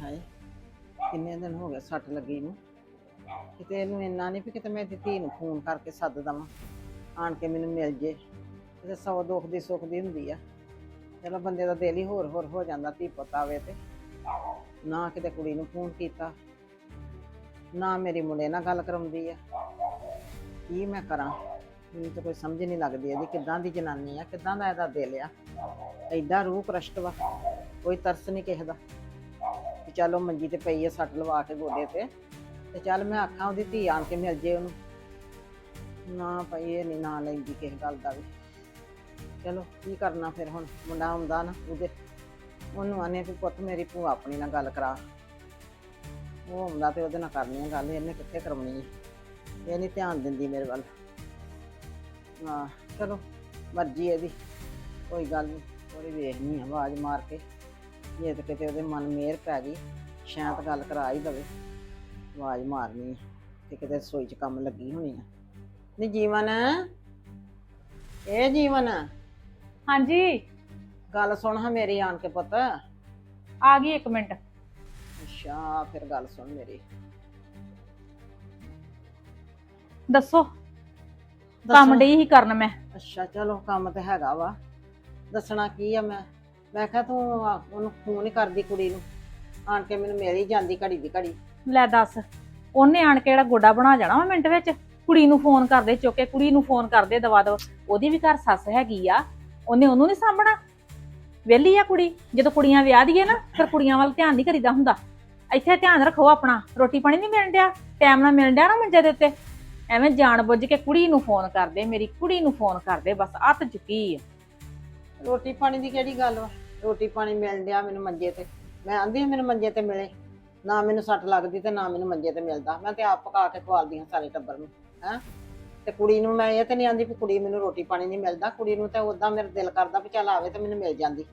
ਹਾਏ, ਕਿੰਨੇ ਦਿਨ ਹੋ ਗਏ ਸੱਟ ਲੱਗੀ ਨੂੰ। ਕਿਤੇ ਇਹਨੂੰ ਇੰਨਾ ਨਹੀਂ ਵੀ ਕਿਤੇ ਮੈਂ ਇਹਦੀ ਧੀ ਨੂੰ ਫੋਨ ਕਰਕੇ ਸੱਦ ਦਵਾਂ, ਆਣ ਕੇ ਮੈਨੂੰ ਮਿਲ ਜੇ। ਕਿਤੇ ਸੌ ਦੁੱਖ ਦੀ ਸੁੱਖ ਦੀ ਹੁੰਦੀ ਆ। ਚਲੋ ਬੰਦੇ ਦਾ ਦਿਲ ਹੀ ਹੋਰ ਹੋਰ ਹੋ ਜਾਂਦਾ, ਧੀ ਪੁੱਤ ਆਵੇ ਤੇ। ਨਾ ਕਿਤੇ ਕੁੜੀ ਨੂੰ ਫੋਨ ਕੀਤਾ, ਨਾ ਮੇਰੇ ਮੁੰਡੇ ਨਾਲ ਗੱਲ ਕਰਾਉਂਦੀ ਆ। ਕੀ ਮੈਂ ਕਰਾਂ? ਮੈਨੂੰ ਤਾਂ ਕੋਈ ਸਮਝ ਨਹੀਂ ਲੱਗਦੀ ਇਹਦੀ ਕਿੱਦਾਂ ਦੀ ਜਨਾਨੀ ਆ, ਕਿੱਦਾਂ ਦਾ ਇਹਦਾ ਦਿਲ ਆ। ਐਡਾ ਰੂਹ ਕ੍ਰਸ਼ਟ ਵਾ, ਕੋਈ ਤਰਸ ਨਹੀਂ ਕਿਸੇ ਦਾ। ਵੀ ਚਲੋ ਮੰਜੀ ਤੇ ਪਈ ਆ ਸੱਟ ਲਵਾ ਕੇ ਗੋਡੇ ਤੇ। ਤੇ ਚੱਲ ਮੈਂ ਆਖਾਂ ਉਹਦੀ ਧੀ ਆਣ ਕੇ ਮਿਲ ਜੇ ਉਹਨੂੰ। ਨਾ ਪਈ ਇਹ ਨਹੀਂ ਨਾ ਲੈਂਦੀ ਕਿਸੇ ਗੱਲ ਦਾ ਵੀ। ਚਲੋ, ਕੀ ਕਰਨਾ ਫਿਰ ਹੁਣ? ਮੁੰਡਾ ਆਉਂਦਾ ਨਾ ਉਹਦੇ। ਉਹਨੂੰ ਆਨੇ ਵੀ ਪੁੱਤ, ਮੇਰੀ ਭੂਆ ਆਪਣੀ ਨਾਲ ਗੱਲ ਕਰਾ। ਉਹ ਆਉਂਦਾ ਤੇ ਉਹਦੇ ਨਾਲ ਕਰਨੀ ਆ ਗੱਲ, ਇਹਨੇ ਕਿੱਥੇ ਕਰਵਾਉਣੀ ਹੈ ਇਹ ਨਹੀਂ ਧਿਆਨ ਦਿੰਦੀ ਮੇਰੇ ਵੱਲ। ਹਾਂ ਚਲੋ, ਮਰਜ਼ੀ ਇਹਦੀ। ਕੋਈ ਗੱਲ ਨਹੀਂ ਥੋੜੀ ਵੇਖਣੀ ਆ ਆਵਾਜ਼ ਮਾਰ ਕੇ। ਜੇ ਤੇ ਕਿਤੇ ਉਹਦੇ ਮਨ ਮੇਰ ਪੈ ਗਈ ਸ਼ਾਇਦ ਗੱਲ ਕਰਾ ਹੀ ਦਵੇ ਆਵਾਜ਼ ਮਾਰਨੀ ਆ ਤੇ ਕਿਤੇ ਸੋਈ ਚ ਕੰਮ ਲੱਗੀ ਹੋਣੀ ਆ। ਨੀ ਜੀਵਨ ਇਹ ਜੀਵਨ। ਹਾਂਜੀ। ਗੱਲ ਸੁਣ ਹਾਂ ਮੇਰੀ ਆਣ ਕੇ ਪੁੱਤ। ਆ ਗਈ ਇੱਕ ਮਿੰਟ। ਅੱਛਾ ਫਿਰ ਗੱਲ ਸੁਣ ਮੇਰੀ। ਦੱਸੋ। ਕੰਮ ਦੱਸੋ। ਡਈ ਹੀ ਕਰਨ ਮੈਂ। ਅੱਛਾ ਚਲੋ ਕੰਮ ਤੇ ਹੈਗਾ ਵਾ। ਦੱਸਣਾ ਕੀ ਆ ਮੈਂ? ਮੈਂ ਕਿਹਾ ਤੂੰ ਆ- ਉਹਨੂੰ ਫੋਨ ਹੀ ਕਰਦੀ ਕੁੜੀ ਨੂੰ। ਆਣ ਕੇ ਮੈਨੂੰ ਮਿਲ ਹੀ ਜਾਂਦੀ ਘੜੀ ਦੀ ਘੜੀ। ਲੈ ਦੱਸ, ਉਹਨੇ ਆਣ ਕੇ ਜਿਹੜਾ ਗੋਡਾ ਬਣਾ ਜਾਣਾ ਵਾ ਮਿੰਟ ਵਿੱਚ? ਕੁੜੀ ਨੂੰ ਫੋਨ ਕਰਦੇ ਚੁੱਕ ਕੁੜੀ ਨੂੰ ਫੋਨ ਕਰਦੇ ਦਵਾ ਦਵ। ਉਹਦੀ ਵੀ ਘਰ ਸੱਸ ਹੈਗੀ ਆ, ਉਹਨੇ ਉਹਨੂੰ ਨਹੀਂ ਸਾਂਭਣਾ? ਵਿਹਲੀ ਆ ਕੁੜੀ, ਜਦੋਂ ਕੁੜੀਆਂ ਵਿਆਹ ਦੀਏ ਨਾ, ਫਿਰ ਕੁੜੀਆਂ ਵੱਲ ਧਿਆਨ ਨਹੀਂ ਕਰੀਦਾ ਹੁੰਦਾ। ਇੱਥੇ ਧਿਆਨ ਰੱਖੋ ਆਪਣਾ, ਰੋਟੀ ਪਾਣੀ ਨਹੀਂ ਮਿਲਣ ਡਿਆ? ਟਾਈਮ ਨਾਲ ਮਿਲਣ ਡਿਆ ਨਾ ਮੰਜੇ ਦੇ ਉੱਤੇ? ਐਵੇਂ ਜਾਣ ਬੁੱਝ ਕੇ ਕੁੜੀ ਨੂੰ ਫੋਨ ਕਰਦੇ, ਮੇਰੀ ਕੁੜੀ ਨੂੰ ਫੋਨ ਕਰਦੇ, ਬਸ ਅੱਤ ਚੁੱਕੀ ਆ। ਰੋਟੀ ਪਾਣੀ ਦੀ ਕਿਹੜੀ ਗੱਲ ਵਾ? ਰੋਟੀ ਪਾਣੀ ਮਿਲ ਡਿਆ ਮੈਨੂੰ ਮੰਜੇ ਤੇ। ਮੈਂ ਆਂਦੀ ਹਾਂ ਮੈਨੂੰ ਮੰਜੇ ਤੇ ਮਿਲੇ। ਨਾ ਮੈਨੂੰ ਸੱਟ ਲੱਗਦੀ ਤੇ ਨਾ ਮੈਨੂੰ ਮੰਜੇ ਤੇ ਮਿਲਦਾ। ਮੈਂ ਤੇ ਆਪ ਪਕਾ ਕੇ ਖਵਾਲਦੀ ਹਾਂ ਸਾਰੇ ਟੱਬਰ ਨੂੰ ਹੈ? ਤੇ ਕੁੜੀ ਨੂੰ ਮੈਂ ਇਹ ਤੇ ਨਹੀਂ ਆਂਦੀ ਵੀ ਕੁੜੀ ਮੈਨੂੰ ਰੋਟੀ ਪਾਣੀ ਨਹੀਂ ਮਿਲਦਾ। ਕੁੜੀ ਨੂੰ ਤੇ ਉਦਾਂ ਮੇਰਾ ਦਿਲ ਕਰਦਾ ਵੀ ਚੱਲ ਆਵੇ ਤੇ ਮੈਨੂੰ ਮਿਲ ਜਾਂਦੀ।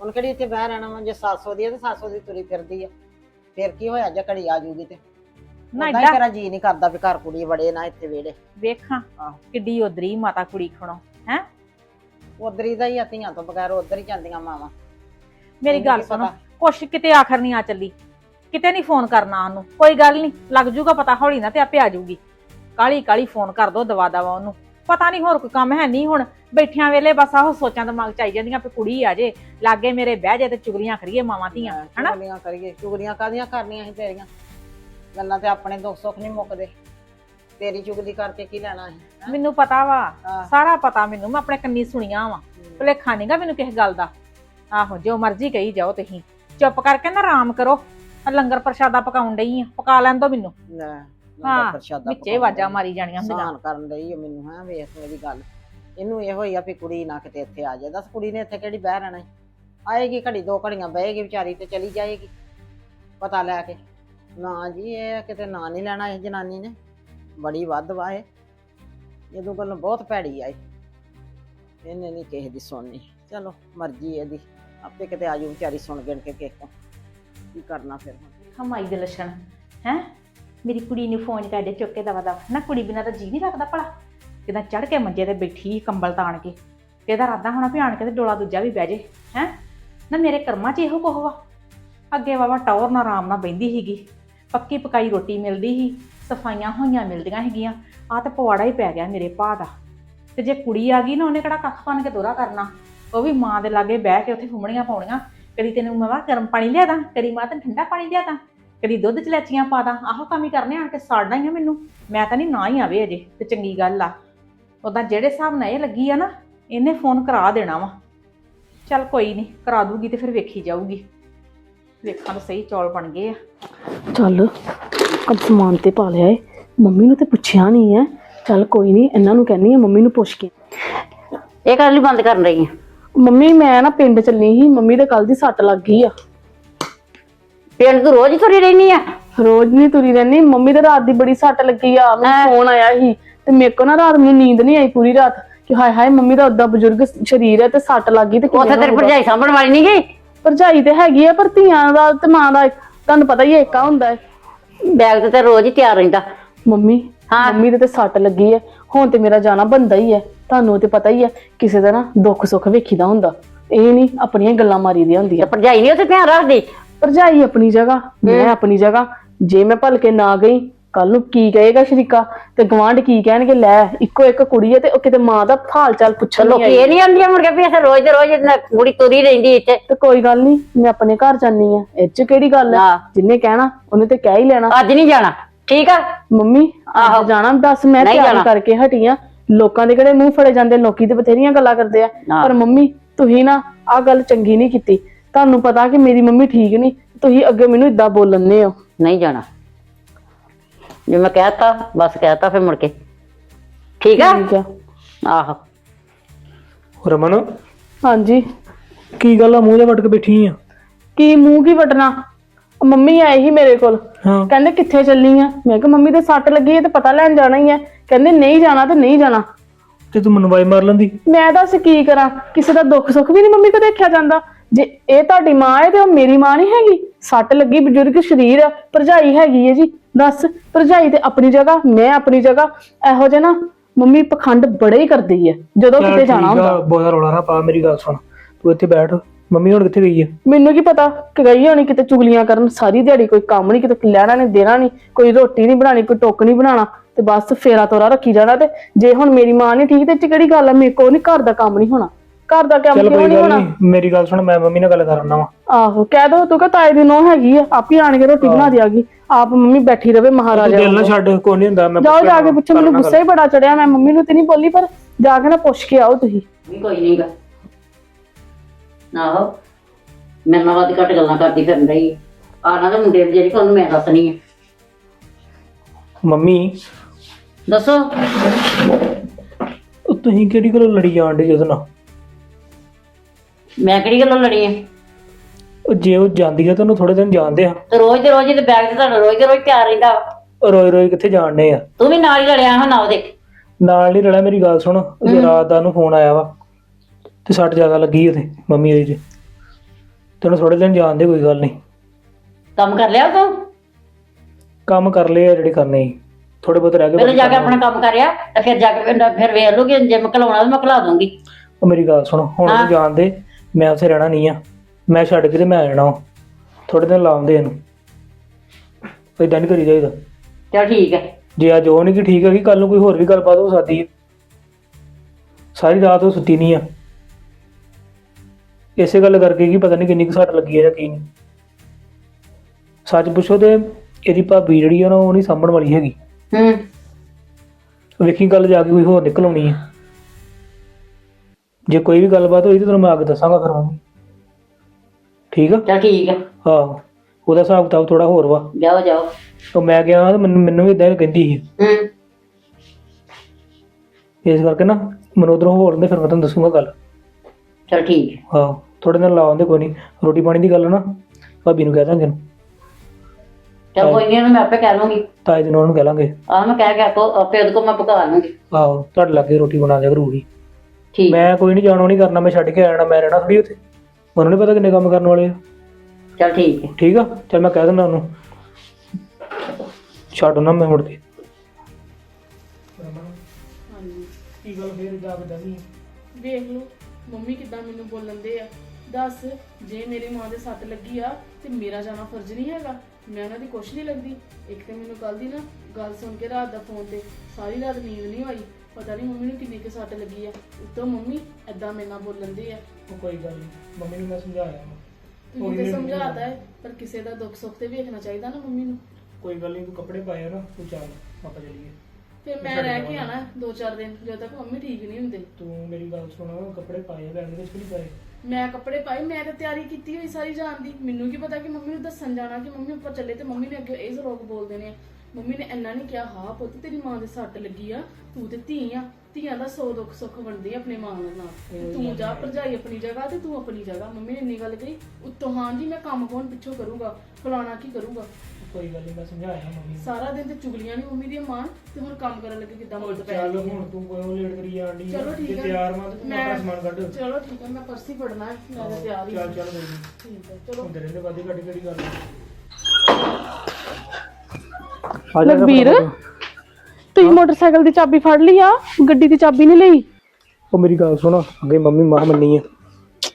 ਹੁਣ ਕਿਹੜੀ ਇੱਥੇ ਬਹਿ ਰਹਿਣਾ ਵਾ? ਜੇ 700 ਦੀ ਹੈ ਤੇ 700 ਦੀ ਤੁਰੀ ਫਿਰਦੀ ਆ। ਫਿਰ ਕੀ ਹੋਇਆ? ਜੇ ਘੜੀ ਆ ਜੂਗੀ ਤੇ। ਨਾ ਏਡਾ ਤੇਰਾ ਜੀ ਨਹੀਂ ਕਰਦਾ ਵੀ ਘਰ ਕੁੜੀ ਵੜੇ ਨਾ ਇੱਥੇ ਵਿਹੜੇ। ਵੇਖਾਂ। ਕਿੱਡੀ ਉਦਰੀ ਮਾਤਾ ਕੁੜੀ ਖਣੋ ਉਧਰ ਹੀ ਦਾ ਹੀ ਆ ਧੀਆਂ ਤੋਂ ਬਗੈਰ ਉਧਰ ਹੀ ਜਾਂਦੀਆਂ ਮਾਵਾਂ। ਮੇਰੀ ਗੱਲ ਕੀ ਸੁਣੋ ਪਤਾ? ਕੁਛ ਕਿਤੇ ਆਖਰ ਨਹੀਂ ਆ ਚੱਲੀ। ਕਿਤੇ ਨਹੀਂ ਫੋਨ ਕਰਨਾ ਉਹਨੂੰ। ਕੋਈ ਗੱਲ ਨਹੀਂ ਲੱਗ ਜੂਗਾ ਪਤਾ ਹੌਲੀ ਨਾ ਤੇ ਆਪੇ ਆ ਜਾਊਗੀ ਕਾਲੀ ਕਾਲੀ ਫੋਨ ਕਰ ਦੋ ਦਵਾ ਦਵਾ ਉਹਨੂੰ। ਪਤਾ ਨਹੀਂ ਹੋਰ ਕੋਈ ਕੰਮ ਹੈ ਨਹੀਂ ਹੁਣ। ਬੈਠਿਆਂ ਵੇਲੇ ਬਸ ਆਹੋ ਸੋਚਾਂ ਦਿਮਾਗ ਚ ਆਈ ਜਾਂਦੀਆਂ ਵੀ ਕੁੜੀ ਆ ਜੇ ਲਾਗੇ ਮੇਰੇ ਬਹਿ ਜੇ ਤੇ ਚੁਗਲੀਆਂ ਕਰੀਏ ਮਾਵਾਂ ਧੀਆਂ ਹਨਾ? ਚੁਗਲੀਆਂ ਕਰੀਏ ਚੁਗਲੀਆਂ ਕਾਦੀਆਂ ਕਰਨੀਆਂ ਸੀ ਤੇਰੀਆਂ? ਗੱਲਾਂ ਤੇ ਆਪਣੇ ਦੁੱਖ ਸੁੱਖ ਨਹੀਂ ਮੁੱਕਦੇ। ਤੇਰੀ ਚੁਗਲੀ ਕਰਕੇ ਕੀ ਲੈਣਾ ਹੈ? ਮੈਨੂੰ ਪਤਾ ਵਾ ਹਾਂ। ਸਾਰਾ ਪਤਾ ਮੈਨੂੰ ਮੈਂ ਆਪਣੇ ਕੰਨੀ ਸੁਣੀਆਂ ਵਾ। ਭੁਲੇਖਾ ਨਹੀਂਗਾ ਮੈਨੂੰ ਕਿਸੇ ਗੱਲ ਦਾ। ਆਹੋ ਜੋ ਮਰਜ਼ੀ ਕਹੀ ਜਾਓ ਤੁਸੀਂ। ਚੁੱਪ ਕਰਕੇ ਨਾ ਆਰਾਮ ਕਰੋ। ਆਹ ਲੰਗਰ ਪ੍ਰਸ਼ਾਦਾ ਪਕਾਉਣ ਡਈ ਆ ਪਕਾ ਲੈਣ ਦੋ ਮੈਨੂੰ। ਲੈ ਹਾਂ, ਪ੍ਰਸ਼ਾਦਾ ਵਿੱਚੇ ਆਵਾਜ਼ਾਂ ਮਾਰੀ ਜਾਣੀਆਂ ਹੁੰਦੀਆਂ। ਸਾਨ ਕਰਨ ਲਈ ਮੈਨੂੰ ਹੈ ਵੇਖ ਮੇਰੀ ਗੱਲ। ਇਹਨੂੰ ਇਹੋ ਹੀ ਆ ਵੀ ਕੁੜੀ ਨਾ ਕਿਤੇ ਇੱਥੇ ਆ ਜਾਏ। ਦੱਸ ਕੁੜੀ ਨੇ ਇੱਥੇ ਕਿਹੜੀ ਬਹਿ ਰਹਿਣਾ? ਆਏਗੀ ਘੜੀ ਦੋ ਘੜੀਆਂ ਬਹੇਗੀ ਵਿਚਾਰੀ ਤੇ ਚਲੀ ਜਾਏਗੀ। ਪਤਾ ਲੈ ਕੇ। ਨਾ ਜੀ ਇਹ ਕਿਤੇ ਨਾਂ ਨਹੀਂ ਲੈਣਾ ਇਹ ਜਨਾਨੀ ਨੇ। ਬੜੀ ਵੱਧ ਵਾ ਇਹ। ਇਹਦੋਂ ਗੱਲੋਂ ਬਹੁਤ ਭੈੜੀ ਆਈ ਇਹਨੇ ਨਹੀਂ ਕਿਸੇ ਦੀ ਸੁਣਨੀ। ਚਲੋ, ਮਰਜ਼ੀ ਇਹਦੀ। ਆਪੇ ਕਿਤੇ ਆਜੂ ਵਿਚਾਰੀ ਸੁਣ ਗਿਣ ਕੇ ਕਿਸੇ ਤੋਂ ਕੀ ਕਰਨਾ ਫਿਰ ਹੁਣ? ਹਮਾਈ ਦੇ ਲੱਛਣ, ਹੈ? ਮੇਰੀ ਕੁੜੀ ਨੂੰ ਫੋਨ ਕਰਦੇ ਚੁੱਕ ਕੇ ਦਵਾ ਦਵਾ। ਨਾ ਕੁੜੀ ਬਿਨਾਂ ਤਾਂ ਜੀ ਨਹੀਂ ਰੱਖਦਾ ਭਲਾ। ਕਿਦਾਂ ਚੜ ਕੇ ਮੰਜੇ ਤੇ ਬੈਠੀ ਕੰਬਲ ਤਾਣ ਕੇ। ਤੇ ਇਹਦਾ ਰਾਦਾ ਹੋਣਾ ਵੀ ਆਣ ਕੇ ਤੇ ਡੋਲਾ ਦੂਜਾ ਵੀ ਬਹਿ ਜੇ, ਹੈ? ਨਾ ਮੇਰੇ ਕਰਮਾਂ 'ਚ ਇਹੋ ਕੁਛ ਵਾ। ਅੱਗੇ ਵਾਵਾ ਟੌਰ ਨਾਲ ਆਰਾਮ ਨਾਲ ਬੈੰਦੀ ਸੀਗੀ। ਪੱਕੀ ਪਕਾਈ ਰੋਟੀ ਮਿਲਦੀ ਸੀ। ਸਫਾਈਆਂ ਹੋਈਆਂ ਮਿਲਦੀਆਂ ਹੈਗੀਆਂ ਆ ਤਾਂ ਪਵਾੜਾ ਹੀ ਪੈ ਗਿਆ ਮੇਰੇ ਭਾ ਦਾ। ਤੇ ਜੇ ਕੁੜੀ ਆ ਗਈ ਨਾ, ਉਹਨੇ ਕਿਹੜਾ ਕੱਖ ਬਣ ਕੇ ਦੋਰਾ ਕਰਨਾ? ਉਹ ਵੀ ਮਾਂ ਦੇ ਲਾਗੇ ਬਹਿ ਕੇ ਉੱਥੇ ਫੁੰਮਣੀਆਂ ਪਾਉਣੀਆਂ। ਕਦੀ ਤੈਨੂੰ ਮੈਂ ਗਰਮ ਪਾਣੀ ਲਿਆ ਦਾਂ, ਕਦੀ ਮਾਂ ਤੈਨੂੰ ਠੰਡਾ ਪਾਣੀ ਲਿਆ ਦਾਂ, ਕਦੀ ਦੁੱਧ ਚ ਲੈਚੀਆਂ ਪਾ ਦਾਂ, ਆਹੋ ਕੰਮ ਹੀ ਕਰਨੇ ਆਣ ਕੇ ਸਾੜਨਾ ਹੀ ਆ ਮੈਨੂੰ। ਮੈਂ ਤਾਂ ਨਹੀਂ ਨਾ ਹੀ ਆਵੇ ਅਜੇ, ਤੇ ਚੰਗੀ ਗੱਲ ਆ। ਉਦਾਂ ਜਿਹੜੇ ਹਿਸਾਬ ਨਾਲ ਇਹ ਲੱਗੀ ਆ ਨਾ, ਇਹਨੇ ਫੋਨ ਕਰਾ ਦੇਣਾ ਵਾ। ਚੱਲ ਕੋਈ ਨਹੀਂ, ਕਰਾ ਦੂਗੀ ਤੇ ਫਿਰ ਵੇਖੀ ਜਾਊਗੀ। ਵੇਖਾਂ ਤਾਂ ਸਹੀ ਚੌਲ ਬਣ ਗਏ ਆ। ਚੱਲ। ਅਬ ਸਮਾਨ ਤੇ ਪਾ ਲਿਆ ਏ। ਮੰਮੀ ਨੂੰ ਤੇ ਪੁੱਛਿਆ ਨਹੀਂ ਐ। ਚੱਲ ਕੋਈ ਨਹੀਂ ਇਹਨਾਂ ਨੂੰ ਕਹਿੰਨੀ ਆ ਮੰਮੀ ਨੂੰ ਪੁੱਛ ਕੇ। ਇਹ ਕਰ ਲਈ ਬੰਦ ਕਰਨ ਰਹੀ ਹੈ ਮੰਮੀ ਮੈਂ ਨਾ ਪਿੰਡ ਚੱਲੀ ਸੀ ਮੰਮੀ ਦੇ ਕੱਲ ਦੀ ਸੱਟ ਲੱਗ ਗਈ ਆ। ਪਿੰਡ ਤੂੰ ਰੋਜ਼ ਹੀ ਤੁਰੀ ਰਹਿਨੀ ਆ? ਰੋਜ਼ ਨਹੀਂ ਤੁਰੀ ਰਹਿੰਦੀ ਮੰਮੀ ਦੇ ਰਾਤ ਦੀ ਬੜੀ ਸੱਟ ਲੱਗੀ ਆ ਮੈਨੂੰ ਫੋਨ ਆਇਆ ਸੀ। ਤੇ ਮੇਰੇ ਕੋ ਨਾ ਰਾਤ ਮੈਨੂੰ ਨੀਂਦ ਨਹੀਂ ਆਈ ਪੂਰੀ ਰਾਤ। ਕਿ ਹਾਏ ਹਾਏ ਮੰਮੀ ਦਾ ਉਦਾਂ ਬਜ਼ੁਰਗ ਸਰੀਰ ਹੈ ਤੇ ਸੱਟ ਲੱਗ ਗਈ ਤੇ ਉੱਥੇ ਤੇਰੀ? ਭਰਜਾਈ ਸਾਂਭਣ ਵਾਲੀ ਨਹੀਂ ਗਈ ਭਰਜਾਈ ਤੇ ਹੈਗੀ ਆ ਪਰ ਧੀਆਂ ਦਾ ਤੇ ਮਾਂ ਦਾ ਤੁਹਾਨੂੰ ਪਤਾ ਹੀ ਹੈ ਏਕਾ ਹੁੰਦਾ ਹੈ ਬੈਗ ਤੇ ਤਾਂ ਰੋਜ਼ ਹੀ ਤਿਆਰ ਰਹਿੰਦਾ। ਮੰਮੀ ਹਾਂ। ਮੰਮੀ ਦੇ ਤੇ ਸੱਟ ਲੱਗੀ ਹੈ ਹੁਣ ਤੇ ਮੇਰਾ ਜਾਣਾ ਬੰਦਾ ਹੀ ਹੈ ਤੁਹਾਨੂੰ ਤੇ ਪਤਾ ਹੀ ਹੈ ਕਿਸੇ ਦਾ ਨਾ ਦੁੱਖ ਸੁੱਖ ਵੇਖੀਦਾ ਹੁੰਦਾ। ਇਹ ਨਹੀਂ ਆਪਣੀਆਂ ਗੱਲਾਂ ਮਾਰੀਦੀਆਂ ਤੇ ਹੁੰਦੀਆਂ। ਭਰਜਾਈ ਨਹੀਂ ਉੱਥੇ ਧਿਆਨ ਰੱਖਦੀ? ਭਰਜਾਈ ਆਪਣੀ ਜਗ੍ਹਾ ਮੈਂ ਆਪਣੀ ਜਗ੍ਹਾ। ਜੇ ਮੈਂ ਭਲਕੇ ਨਾ ਗਈ ਕੱਲ ਨੂੰ ਕੀ ਕਹੇਗਾ ਸ਼ਰੀਕਾ? ਤੇ ਗਵਾਂਢ ਕੀ ਕਹਿਣਗੇ? ਲੈ ਇੱਕੋ ਇੱਕ ਕੁੜੀ ਹੈ ਤੇ ਉਹ ਕਿਤੇ ਮਾਂ ਦਾ ਹਾਲ ਚਾਲ ਪੁੱਛਣ ਲੋਕੀ ਇਹ ਨਹੀਂ ਆਂਦੀਆਂ ਮੁੜ ਕੇ ਵੀ ਅਸੀਂ ਰੋਜ਼ ਦੇ ਰੋਜ਼ ਇਹਨਾਂ ਕੁੜੀ ਤੁਰੀ ਰਹਿੰਦੀ ਇੱਥੇ। ਤੇ ਕੋਈ ਗੱਲ ਨਹੀਂ ਮੈਂ ਆਪਣੇ ਘਰ ਜਾਨੀ ਆ ਇਹ ਚ ਕਿਹੜੀ ਗੱਲ ਹੈ? ਹਾਂ। ਜਿੰਨੇ ਕਹਿਣਾ ਉਹਨੇ ਤੇ ਕਹਿ ਹੀ ਲੈਣਾ। ਅੱਜ ਨਹੀਂ ਜਾਣਾ। ਠੀਕ ਆ? ਮੰਮੀ ਆਹੋ। ਜਾਣਾ ਦੱਸ ਮੈਂ ਤਿਆਰੀ। ਕਰਕੇ ਹਟੀ ਆ ਲੋਕਾਂ ਦੇ ਕਿਹੜੇ ਮੂੰਹ ਫੜੇ ਜਾਂਦੇ? ਲੋਕੀ ਤੇ ਬਥੇਰੀਆਂ ਗੱਲਾਂ ਕਰਦੇ ਆ। ਪਰ ਮੰਮੀ ਤੁਸੀਂ ਨਾ ਆ ਗੱਲ ਚੰਗੀ ਨਹੀਂ ਕੀਤੀ। ਤੁਹਾਨੂੰ ਪਤਾ ਕਿ ਮੇਰੀ ਮੰਮੀ ਠੀਕ ਨਹੀਂ। ਤੁਸੀਂ ਅੱਗੇ ਮੈਨੂੰ ਇਦਾਂ ਬੋਲਣਦੇ ਹੋ। ਨਹੀਂ ਜਾਣਾ। ਜੇ ਮੈਂ ਕਹਿਤਾ ਬਸ ਕਹਿਤਾ ਫਿਰ ਮੁੜ ਕੇ। ਠੀਕ ਆ? ਠੀਕ ਆ। ਆਹੋ। ਰਮਨ ਹਾਂਜੀ। ਕੀ ਗੱਲ ਆ? ਮੂੰਹ ਜਿਹਾ ਵੱਟ ਕੇ ਬੈਠੀ ਆ। ਕੀ ਮੂੰਹ ਕੀ ਵਟਣਾ? ਮੰਮੀ ਆਏ ਹੀ ਮੇਰੇ ਕੋਲ। ਹਾਂ। ਕਹਿੰਦੇ ਕਿੱਥੇ ਚੱਲੀ ਆ? ਮੈਂ ਕਿਹਾ ਮੰਮੀ ਤੇ ਸੱਟ ਲੱਗੀ ਹੈ ਤੇ ਪਤਾ ਲੈਣ ਜਾਣਾ ਹੀ ਹੈ ਕਹਿੰਦੇ ਨਹੀਂ ਜਾਣਾ ਤੇ ਨਹੀਂ ਜਾਣਾ। ਤੇ ਤੂੰ ਮੈਨੂੰ ਵਾਈ ਮਾਰ ਲੈਂਦੀ। ਮੈਂ ਦੱਸ ਕੀ ਕਰਾਂ? ਕਿਸੇ ਦਾ ਦੁੱਖ ਸੁੱਖ ਵੀ ਨਹੀਂ ਮੰਮੀ ਕੋ ਦੇਖਿਆ ਜਾਂਦਾ। ਜੇ ਇਹ ਤੁਹਾਡੀ ਮਾਂ ਹੈ ਤੇ ਉਹ ਮੇਰੀ ਮਾਂ ਨਹੀਂ ਹੈਗੀ। ਸੱਟ ਲੱਗੀ ਬਜ਼ੁਰਗ ਸਰੀਰ ਆ ਭਰਜਾਈ ਹੈਗੀ ਹੈ ਜੀ। ਦੱਸ ਭਰਜਾਈ ਤੇ ਆਪਣੀ ਜਗ੍ਹਾ ਮੈਂ ਆਪਣੀ ਜਗ੍ਹਾ ਇਹੋ ਜਿਹਾ ਨਾ ਮੰਮੀ ਪਖੰਡ ਬੜੇ ਹੀ ਕਰਦੀ ਹੈ ਜਦੋਂ ਚੱਲ ਕਿਤੇ ਜਾਣਾ ਠੀਕ ਹੁੰਦਾ। ਬਹੁਤਾ ਰੌਲਾ ਨਾ ਪਾ ਮੇਰੀ ਗੱਲ ਸੁਣ ਤੂੰ ਇੱਥੇ ਬੈਠ ਮੰਮੀ ਹੁਣ ਕਿੱਥੇ ਗਈ ਆ? ਮੈਨੂੰ ਕੀ ਪਤਾ ਕਿ ਗਈ ਹੋਣੀ ਕਿਤੇ ਚੁਗਲੀਆਂ ਕਰਨ ਸਾਰੀ ਦਿਹਾੜੀ ਕੋਈ ਕੰਮ ਨਹੀਂ ਕਿਤੇ ਲੈਣਾ ਨਹੀਂ ਦੇਣਾ ਨਹੀਂ ਕੋਈ ਰੋਟੀ ਨਹੀਂ ਬਣਾਣੀ ਕੋਈ ਟੁੱਕ ਨਹੀਂ ਬਣਾਉਣਾ ਤੇ ਬਸ ਫੇਰਾ ਤੋਰਾ ਰੱਖੀ ਜਾਣਾ ਤੇ ਜੇ ਹੁਣ ਮੇਰੀ ਮਾਂ ਨਹੀਂ ਠੀਕ ਤੇ ਇਹ 'ਚ ਕਿਹੜੀ ਗੱਲ ਆ? ਮੇਰੇ ਕੋਲ ਨਹੀਂ ਘਰ ਦਾ ਕੰਮ ਨਹੀਂ ਹੋਣਾ। ਘਰ ਦਾ ਕੰਮ ਚੱਲ ਕਿਉਂ ਕੋਈ ਨਹੀਂ ਗੱਲ ਹੋਣਾ? ਨਹੀਂ ਮੇਰੀ ਗੱਲ ਸੁਣ ਮੈਂ ਮੰਮੀ ਨਾਲ ਗੱਲ ਕਰਨਾ ਵਾ ਆਹੋ ਕਹਿ ਦੋ ਤੂੰ ਕਹ ਤਾਏ ਦੀ ਨੋਹ ਹੈਗੀ ਆ ਆਪ ਹੀ ਆਣ ਕੇ ਰੋਟੀ ਬਣਾ ਦਿਆਗੀ। ਆਪ ਮੰਮੀ ਬੈਠੀ ਰਵੇ ਮਹਾਰਾਜਾ ਦਿਲ ਨਾ ਛੱਡ ਕੋਈ ਨਹੀਂ ਹੁੰਦਾ ਮੈਂ ਜਾਓ ਜਾ ਕੇ ਪੁੱਛੋ ਮੈਨੂੰ ਗੁੱਸਾ ਹੀ ਬੜਾ ਚੜਿਆ ਮੈਂ ਮੰਮੀ ਨੂੰ ਤੇ ਨਹੀਂ ਬੋਲੀ ਪਰ ਜਾ ਕੇ ਨਾ ਪੁੱਛ ਕੇ ਆਓ ਤੁਸੀਂ। ਵੀ ਕੋਈ ਨਹੀਂਗਾ ਆਹੋ ਮੇਰੇ ਨਾਲ ਵੱਧ ਘੱਟ ਗੱਲਾਂ ਕਰਦੀ ਫਿਰਨ ਰਹੀ ਆਣਾ ਤਾਂ ਮੁੰਡੇ ਦੀ ਜਿਹੜੀ ਤੁਹਾਨੂੰ ਮੈਂ ਦੱਸਣੀ ਹੈ। ਮੰਮੀ ਦੱਸੋ। ਉਹ ਤੁਸੀਂ ਕਿਹੜੀ ਗੱਲੋਂ ਲੜੀ ਜਾਣ ਦੇ ਉਹਦੇ ਨਾਲ? ਮੈਂ ਕਿਹੜੀ ਗੱਲੋਂ ਲੜੀ ਆ? ਉਹ ਜੇ ਉਹ ਜਾਂਦੀ ਆ ਤਾਂ ਉਹਨੂੰ ਥੋੜੇ ਦਿਨ ਜਾਣਦੇ ਆ। ਤੇ ਰੋਜ਼ ਦੇ ਰੋਜ਼ ਤੇ ਬੈਗ ਤੇ ਤੁਹਾਡਾ ਰੋਜ਼ ਦੇ ਰੋਜ਼ ਤਿਆਰ ਰਹਿੰਦਾ ਵਾ। ਰੋਜ਼ ਕਿੱਥੇ ਜਾਣਦੇ ਆ। ਤੂੰ ਵੀ ਨਾਲ ਹੀ ਲੜਿਆ ਹਾਂ ਨਾ ਉਹਦੇ ਨਾਲ ਨਹੀਂ ਰਲਿਆ ਮੇਰੀ ਗੱਲ ਸੁਣ। ਉਹਦੀ ਰਾਤ ਦਾ ਨੂੰ ਫੋਨ ਆਇਆ ਵਾ ਤੇ ਸੱਟ ਜ਼ਿਆਦਾ ਲੱਗੀ ਉਹਦੇ ਮੰਮੀ ਉਹਦੀ ਤੇ ਤੈਨੂੰ ਥੋੜੇ ਦਿਨ ਜਾਣਦੇ ਕੋਈ ਗੱਲ ਨਹੀਂ। ਕੰਮ ਕਰ ਲਿਆ ਤੂੰ? ਕੰਮ ਕਰ ਲਏ ਆ ਜਿਹੜੇ ਕਰਨੇ ਸੀ। ਥੋੜੇ ਬਹੁਤ ਰਹਿ ਗਏ ਬਾਕੀ ਜਾ ਕੇ। ਆਪਣਾ ਕੰਮ ਕਰਿਆ ਤੇ ਫਿਰ ਜਾ ਕੇ ਫਿਰ- ਫਿਰ ਵੇਖ ਲੂਗੀ ਜੇ ਮੈਂ ਘਲਾਉਣਾ ਤਾਂ ਮੈਂ ਘਲਾ ਦੂੰਗੀ। ਉਹ ਮੇਰੀ ਗੱਲ ਸੁਣ ਹੁਣ ਹਾਂ। ਤੂੰ ਜਾਣਦੇ ਮੈਂ ਉੱਥੇ ਰਹਿਣਾ ਨਹੀਂ ਆ। ਮੈਂ ਛੱਡ ਕੇ ਤੇ ਮੈਂ ਆ ਜਾਣਾ ਥੋੜੇ ਦਿਨ ਲਾਉਂਦੇ ਇਹਨੂੰ। ਇਦਾਂ ਨਹੀਂ ਕਰੀ ਜਾਈਦਾ ਚਲ ਠੀਕ ਹੈ ਜੇ ਅੱਜ ਉਹ ਨਹੀਂ ਕਿ ਠੀਕ ਹੈ ਕਿ ਕੱਲ ਨੂੰ ਕੋਈ ਹੋਰ ਵੀ ਗੱਲਬਾਤ ਹੋ ਸਕਦੀ ਹੈ। ਸਾਰੀ ਰਾਤ ਉਹ ਸੁੱਤੀ ਨਹੀਂ ਆ। ਇਸੇ ਗੱਲ ਕਰਕੇ ਕੀ ਪਤਾ ਨਹੀਂ ਕਿੰਨੀ ਕੁ ਸੱਟ ਲੱਗੀ ਹੈ ਜਾਂ ਕੀ ਨਹੀਂ। ਸੱਚ ਪੁੱਛੋ ਤੇ ਇਹਦੀ ਭਾਬੀ ਜਿਹੜੀ ਆ ਨਾ ਉਹ ਨਹੀਂ ਸਾਂਭਣ ਵਾਲੀ ਹੈਗੀ। ਹੂੰ। ਵੇਖੀ ਗੱਲ ਜਾ ਕੇ ਕੋਈ ਹੋਰ ਨਿਕਲ ਆਉਣੀ ਹੈ। ਜੇ ਕੋਈ ਵੀ ਗੱਲਬਾਤ ਹੋਈ ਤਾਂ ਤੈਨੂੰ ਮੈਂ ਅੱਗੇ ਦੱਸਾਂਗਾ ਫਿਰ ਮੰਮੀ। ਠੀਕ ਆ? ਚਲ ਠੀਕ ਹੈ ਆਹੋ ਉਹਦਾ ਹਿਸਾਬ ਕਿਤਾਬ ਥੋੜਾ ਹੋਰ ਵਾ। ਜਾਓ ਜਾਓ। ਉਹ ਮੈਂ ਗਿਆ ਤੇ ਮੈਨੂੰ ਮੈਨੂੰ ਵੀ ਇਦਾਂ ਕਹਿੰਦੀ ਸੀ। ਹੂੰ। ਇਸ ਕਰਕੇ ਨਾ ਮੈਨੂੰ ਉਧਰੋਂ ਹੋਰ ਹੁੰਦੇ ਫਿਰ ਮੈਂ ਤੁਹਾਨੂੰ ਦੱਸੂਗਾ ਗੱਲ। ਚਲ ਠੀਕ ਹੈ ਥੋੜੇ ਦਿਨ ਲਾਉਂਦੇ ਕੋਈ ਨਹੀਂ। ਰੋਟੀ ਪਾਣੀ ਦੀ ਗੱਲ ਨਾ ਭਾਬੀ ਨੂੰ ਕਹਿ ਦਾਂਗੇ। ਚਲ ਕੋਈ ਨਹੀਂ ਮੈਂ ਆਪੇ ਕਹਿ ਲੂੰਗੀ ਤਾਏ ਜੀ ਨੂੰ ਉਹਨੂੰ ਕਹਿ ਲਾਂਗੇ। ਆਹ ਮੈਂ ਕਹਿ ਕੇ ਆਪੋ ਆਪੇ ਉਹਦੇ ਕੋਲ ਮੈਂ ਪਕਾ ਲੂੰਗੀ। ਆਹੋ ਤੁਹਾਡੇ ਲੱਗੇ ਰੋਟੀ ਬਣਾ ਦਿਆ ਕਰੂਗੀ। ਠੀਕ ਮੈਂ ਕੋਈ ਨਹੀਂ ਜਾਣੋ ਨਹੀਂ ਕਰਨਾ ਮੈਂ ਛੱਡ ਕੇ ਆ ਜਾਣਾ ਮੈਂ ਰਹਿਣਾ ਥੋੜੀ ਉੱਥੇ। ਮੈਨੂੰ ਨਹੀਂ ਪਤਾ ਕਿੰਨੇ ਕੰਮ ਕਰਨ ਵਾਲੇ ਆ? ਚਲ ਠੀਕ ਹੈ। ਠੀਕ ਆ? ਚਲ ਮੈਂ ਕਹਿ ਦਿੰਦਾ ਉਹਨੂੰ। ਛੱਡ ਨਾ ਮੈਂ ਮੁੜ ਕੇ ਕੀ ਗੱਲ ਫੇਰ ਜਾ ਕੇ ਦਮੀ ਵੇਖ ਲਓ ਮੰਮੀ ਕਿਦਾਂ ਮੈਨੂੰ ਬੋਲਣ ਦੇ ਆ। ਦੱਸ ਜੇ ਮੇਰੀ ਮਾਂ ਦੇ ਸੱਟ ਲੱਗੀ ਆ ਤੇ ਮੇਰਾ ਜਾਣਾ ਫਰਜ਼ ਨਹੀਂ ਹੈਗਾ। ਮੈਂ ਉਹਨਾਂ ਦੀ ਕੁਛ ਨਹੀਂ ਲੱਗਦੀ ਇੱਕ ਤੇ ਮੈਨੂੰ ਕੱਲ ਦੀ ਨਾ ਗੱਲ ਸੁਣ ਕੇ ਰਾਤ ਦਾ ਫੋਨ ਤੇ ਸਾਰੀ ਰਾਤ ਨੀਂਦ ਨਹੀਂ ਆਈ। ਪਤਾ ਨਹੀਂ ਮੰਮੀ ਨੂੰ ਕਿੰਨੀ ਕੁ ਸੱਟ ਲੱਗੀ ਆ। ਉੱਤੋਂ ਮੰਮੀ ਐਦਾਂ ਮੇਰੇ ਨਾਲ ਬੋਲਣ ਦੇ ਆ। ਉਹ ਕੋਈ ਗੱਲ ਨਹੀਂ ਮੰਮੀ ਨੂੰ ਮੈਂ ਸਮਝਾਇਆ ਵਾ। ਤੁਸੀਂ ਤੇ ਸਮਝਾਤਾ ਹੈ ਪਰ ਕਿਸੇ ਦਾ ਦੁੱਖ ਸੁੱਖ ਤੇ ਵੇਖਣਾ ਚਾਹੀਦਾ ਨਾ ਮੰਮੀ ਨੂੰ। ਕੋਈ ਗੱਲ ਨਹੀਂ ਤੂੰ ਕੱਪੜੇ ਪਾਏ ਆ ਨਾ ਤੂੰ ਚੱਲ ਆਪਾਂ ਚੱਲੀਏ। ਫਿਰ ਮੈਂ ਰਹਿ ਕੇ ਆਣਾ ਦੋ ਚਾਰ ਦਿਨ ਜਦੋਂ ਤੱਕ ਮੰਮੀ ਠੀਕ ਨਹੀਂ ਹੁੰਦੇ। ਤੂੰ ਮੇਰੀ ਗੱਲ ਸੁਣ ਕੱਪੜੇ ਪਾਏ ਆ ਬੈਗ ਦੇ ਵਿੱਚ ਨਹੀਂ ਪਾਏ। ਮੈਂ ਕੱਪੜੇ ਪਾਏ ਮੈਂ ਤਾਂ ਤਿਆਰੀ ਕੀਤੀ ਹੋਈ ਸਾਰੀ ਜਾਣ ਦੀ। ਮੈਨੂੰ ਕੀ ਪਤਾ ਕਿ ਮੰਮੀ ਨੂੰ ਦੱਸਣ ਜਾਣਾ ਕਿ ਮੰਮੀ ਉੱਪਰ ਚੱਲੇ ਤੇ ਮੰਮੀ ਨੇ ਅੱਗੇ ਇਹ ਜ਼ਰੂਰ ਬੋਲਦੇ ਨੇ ਮੰਮੀ ਨੇ ਇੰਨਾ ਨਹੀਂ ਕਿਹਾ ਹਾਂ ਪੁੱਤ ਤੇਰੀ ਮਾਂ ਦੇ ਸੱਟ ਲੱਗੀ ਆ ਤੂੰ ਤੇ ਧੀ ਆ ਧੀਆਂ ਦਾ ਸੌ ਦੁੱਖ ਸੁੱਖ ਵੰਡਦੀ ਆ ਆਪਣੇ ਮਾਂ ਦੇ ਨਾਲ। ਤੇ ਤੂੰ ਜਾ ਭਰਜਾਈ ਆਪਣੀ ਜਗ੍ਹਾ ਤੇ ਤੂੰ ਆਪਣੀ ਜਗ੍ਹਾ। ਮੰਮੀ ਨੇ ਇੰਨੀ ਗੱਲ ਕਹੀ ਉੱਤੋਂ ਹਾਂ ਜੀ ਮੈਂ ਕੰਮ ਕੌਣ ਪਿੱਛੋਂ ਕਰੂੰਗਾ ਫਲਾਣਾ ਕੀ ਕਰੂੰਗਾ? ਕੋਈ ਗੱਲ ਨਹੀਂ ਮੈਂ ਸਮਝਾਇਆ ਮੰਮੀ ਨੂੰ। ਸਾਰਾ ਦਿਨ ਤੇ ਚੁਗਲੀਆਂ ਨਹੀਂ ਮੰਮੀ ਦੀਆਂ ਮਾਂ ਤੇ ਹੁਣ ਕੰਮ ਕਰਨ ਲੱਗੇ ਕਿਦਾਂ ਉਹ ਮਦਦ ਪੈ ਚੱਲ ਰਹੀ ਹੁਣ ਤੂੰ ਕੋਈ ਲੇਟ ਕਰੀ ਜਾਂਦੀ ਚਲੋ ਠੀਕ ਹੈ। ਤਿਆਰ ਮਾਂ ਤੇ ਆਪਣਾ ਸਮਾਨ ਕੱਢ। ਚਲੋ ਠੀਕ ਹੈ ਮੈਂ ਪਰਸੀ ਫੜਨਾ ਹੈ ਮੈਂ ਤਾਂ ਤਿਆਰ ਹੀ ਚੱਲ ਹਾਂ। ਚੱਲ ਕੋਈ ਨਹੀਂ ਠੀਕ ਹੈ ਚਲੋ। ਹੁੰਦੇ ਰਹਿੰਦੇ ਵਾਦੀ ਘੱਟ ਕਿਹੜੀ ਗੱਲ ਲਖਬੀਰ ਤੁਸੀਂ ਮੋਟਰਸਾਈਕਲ ਦੀ ਚਾਬੀ ਫੜ ਲਈ ਆ ਗੱਡੀ ਦੀ ਚਾਬੀ ਨਹੀਂ ਲਈ? ਉਹ ਮੇਰੀ ਗੱਲ ਸੁਣ ਅੱਗੇ ਮੰਮੀ ਮਾਂ ਮੰਨੀ ਆ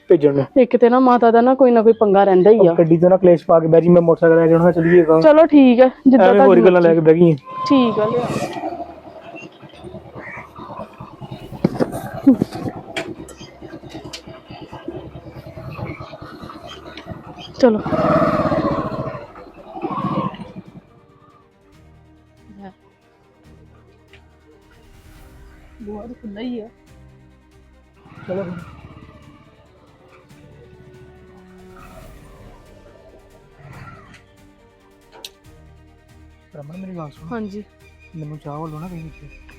ਭੇਜਣ ਨੂੰ। ਇੱਕ ਤੇ ਨਾ ਮਾਤਾ ਦਾ ਨਾ ਕੋਈ ਨਾ ਕੋਈ ਪੰਗਾ ਰਹਿੰਦਾ ਹੀ ਆ। ਗੱਡੀ ਤੋਂ ਨਾ ਕਲੇਸ਼ ਪਾ ਕੇ ਬਹਿ ਜੀ ਮੈਂ ਮੋਟਰਸਾਈਕਲ ਲੈ ਕੇ ਉਹਨਾਂ ਚੱਲੀਏ ਗਾ ਚਲੋ ਠੀਕ ਹੈ ਜਿੱਦਾਂ ਐਵੇਂ ਹੋਰ ਹੀ ਗੱਲਾਂ ਲੈ ਕੇ ਬਹਿ ਗਈ ਠੀਕ ਆ ਲਿਆ ਚਲੋ। ਬਹੁਤ ਖੁੱਲਾ ਹੀ ਆ। ਚਲੋ। ਰਮਨ ਮੇਰੀ ਗੱਲ ਸੁਣ। ਹਾਂਜੀ। ਮੈਨੂੰ ਚਾਹ ਵੱਲੋਂ ਨਾ ਕਹੀਂ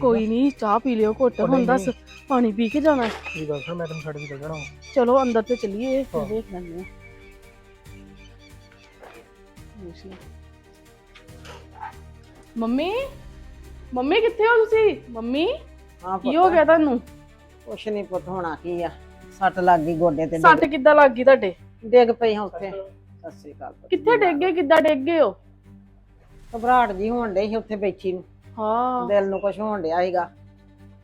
ਕੋਈ ਨਹੀਂ ਚਾਹ ਪੀ ਲਿਓ ਘੁੱਟ ਉਹ ਹੁਣ ਨਹੀਂ, ਦੱਸ ਪਾਣੀ ਪੀ ਕੇ ਜਾਣਾ? ਮੇਰੀ ਗੱਲ ਸੁਣ ਮੈਂ ਤੈਨੂੰ ਛੱਡ ਕੇ ਚੱਲ ਜਾਣਾ। ਵਾ। ਚਲੋ ਅੰਦਰ ਤੇ ਚੱਲੀਏ ਫਿਰ ਹਾਂ। ਦੇਖ ਲੈਂਦੇ ਹਾਂ ਦੇਖ ਲਓ। ਮੰਮੀ? ਮੰਮੀ ਕਿੱਥੇ ਹੋ ਤੁਸੀਂ? ਮੰਮੀ? ਹਾਂ ਕੀ ਹੋ ਗਿਆ ਤੁਹਾਨੂੰ? ਕੁਛ ਨਹੀਂ ਪੁੱਤ ਹੋਣਾ ਕੀ ਆ? ਸੱਟ ਲੱਗ ਗਈ ਗੋਡੇ ਤੇ ਸੱਟ ਕਿੱਦਾਂ ਲੱਗ ਗਈ ਤੁਹਾਡੇ? ਡਿੱਗ ਪਈ ਹਾਂ ਉੱਥੇ। ਸਤਿ ਸ੍ਰੀ ਅਕਾਲ ਪੁੱਤ। ਕਿੱਥੇ ਡਿੱਗ ਗਏ ਕਿੱਦਾਂ ਡਿੱਗ ਗਏ ਹੋ ਘਬਰਾਹਟ ਜੀ ਹੋਣ ਡਈ ਸੀ ਉੱਥੇ ਬੈਠੀ ਨੂੰ। ਹਾਂ। ਦਿਲ ਨੂੰ ਕੁਝ ਹੋਣ ਡਿਆ ਸੀਗਾ।